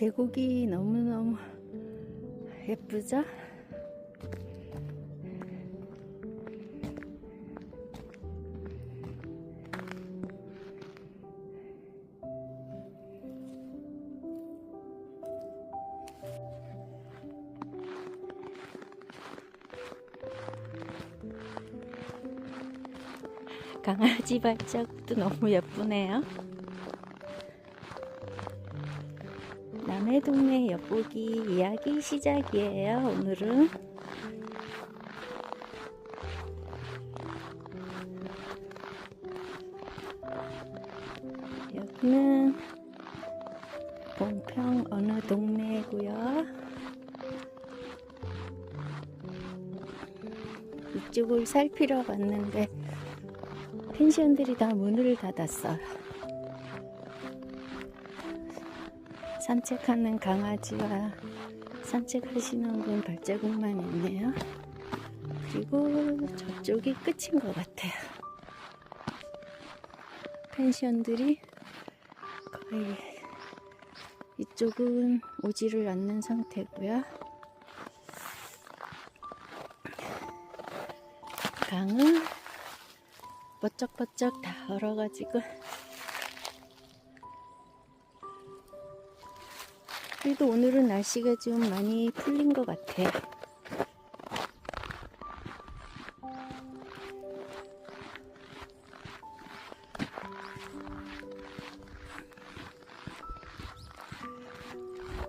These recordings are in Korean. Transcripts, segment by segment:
계곡이 너무너무 예쁘죠? 강아지 발자국도 너무 예쁘네요. 동네 엿보기 이야기 시작이에요. 오늘은 여기는 봉평 어느 동네고요. 이쪽을 살피러 왔는데 펜션들이 다 문을 닫았어요. 산책하는 강아지와 산책하시는 분 발자국만 있네요. 그리고 저쪽이 끝인 것 같아요. 펜션들이 거의 이쪽은 오지를 않는 상태고요. 강은 버쩍버쩍 다 얼어가지고 그래도 오늘은 날씨가 좀 많이 풀린 것 같아요.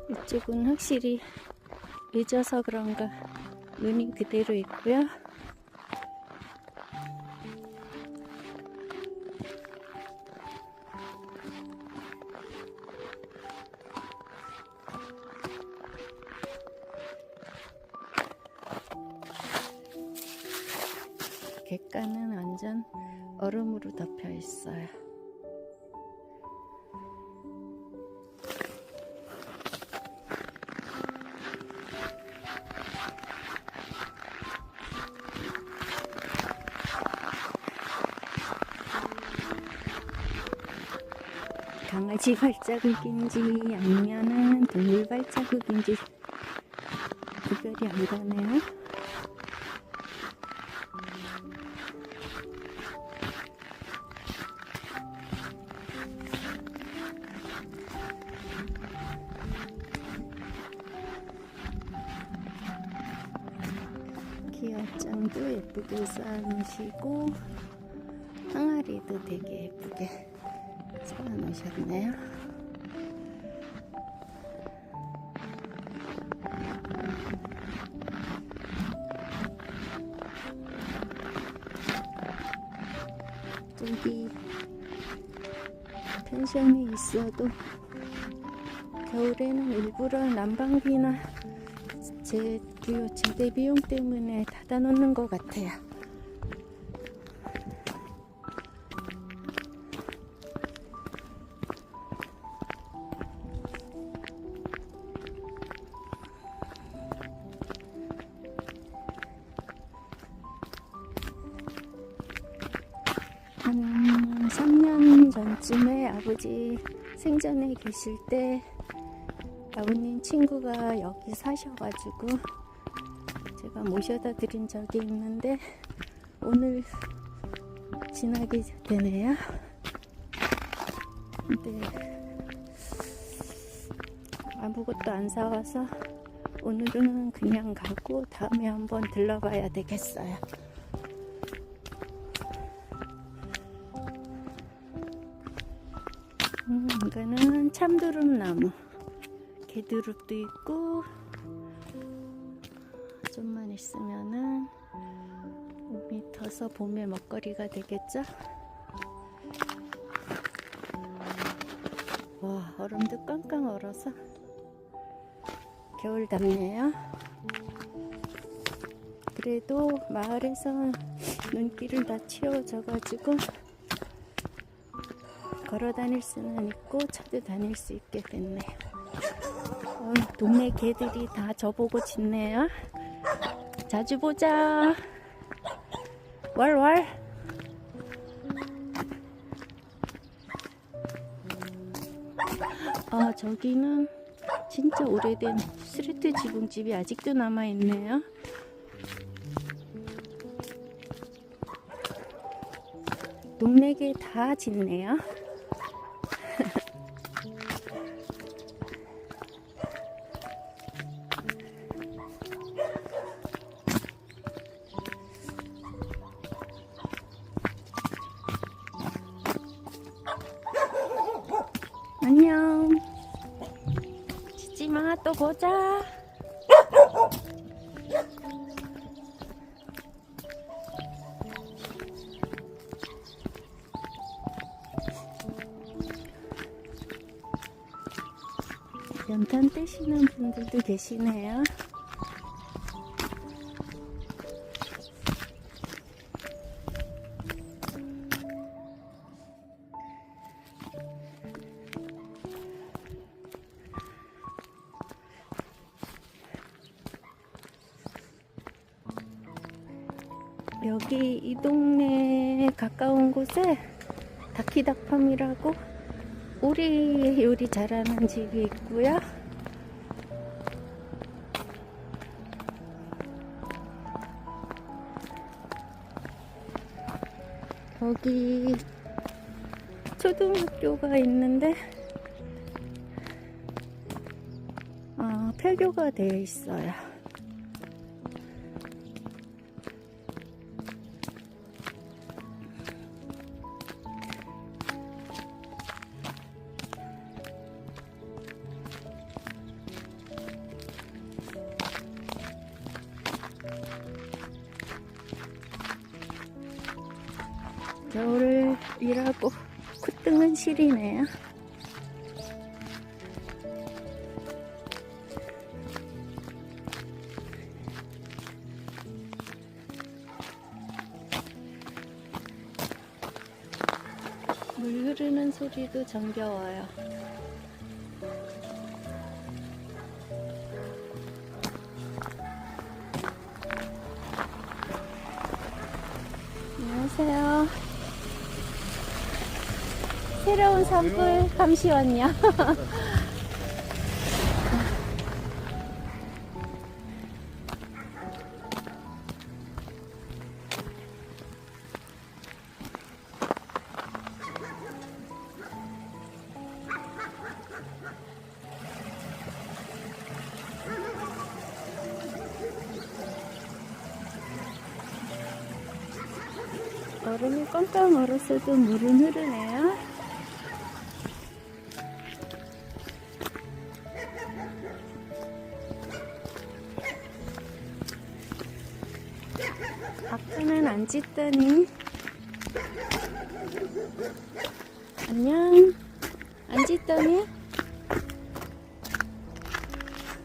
이쪽은 확실히 늦어서 그런가 눈이 그대로 있고요. 객가는 완전 얼음으로 덮여 있어요. 강아지 발자국인지 아니면은 동물 발자국인지 구별이 안 가네요. 장도 예쁘게 쌓아놓으시고 항아리도 되게 예쁘게 쌓아놓으셨네요. 저기 펜션이 있어도 겨울에는 일부러 난방비나 제 비용, 제대 비용 때문에 닫아 놓는 것 같아요. 한 3년 전쯤에 아버지 생전에 계실 때 아버님 친구가 여기 사셔가지고 제가 모셔다 드린 적이 있는데 오늘 지나게 되네요. 근데 아무것도 안 사와서 오늘은 그냥 가고 다음에 한번 들러봐야 되겠어요. 음, 이거는 참두릅나무. 개두릅도 있고 좀만 있으면은 봄이 터서 봄의 먹거리가 되겠죠? 와 얼음도 깡깡 얼어서 겨울답네요. 그래도 마을에서 눈길을 다 채워져 가지고 걸어 다닐 수는 있고 차도 다닐 수 있게 됐네요. 어, 동네 개들이 다 저보고 짖네요. 자주 보자. 왈왈. 아, 저기는 진짜 오래된 스리트 지붕집이 아직도 남아 있네요. 동네게 다 짓네요. 또 보자. 연탄 떼시는 분들도 계시네요. 여기 이 동네 가까운 곳에 다키닥팜이라고 오리 요리 잘하는 집이 있고요. 여기 초등학교가 있는데 아, 폐교가 되어 있어요. 겨울을 일하고 콧등은 시리네요. 물 흐르는 소리도 정겨워요. 안녕하세요. 새로운 산불 잠시만요. 얼음이 깜깜 얼었어도 물은 흐르네요. 아까는 안 짖더니. 안녕. 안 짖더니.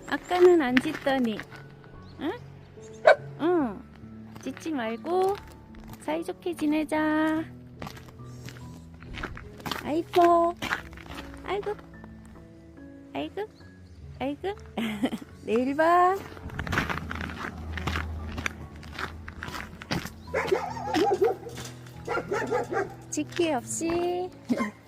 아까는 안 짖더니. 응? 응 짖지 말고 사이좋게 지내자. 아이고. 아이고. 아이고. 아이고. 내일 봐. 짖기 없이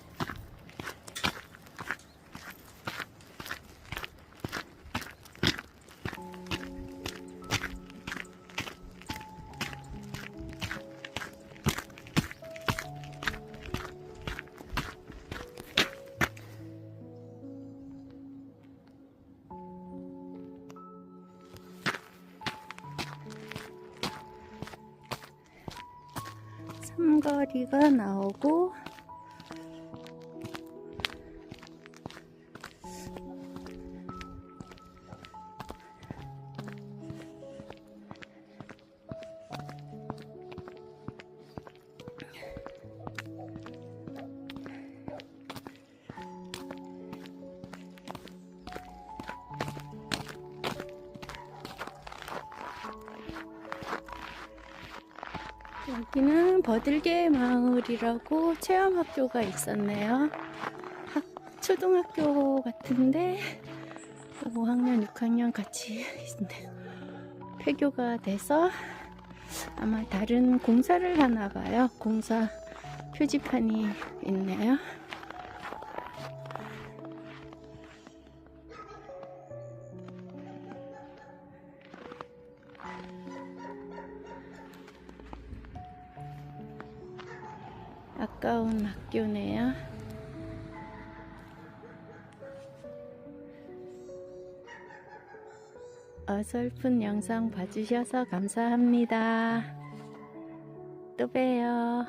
삼거리가 나오고 여기는 버들개 마을이라고 체험학교가 있었네요. 학, 초등학교 같은데 5학년, 6학년 같이 있네요. 폐교가 돼서 아마 다른 공사를 하나 봐요. 공사 표지판이 있네요. 아까운 학교네요. 어설픈 영상 봐주셔서 감사합니다. 또 봬요.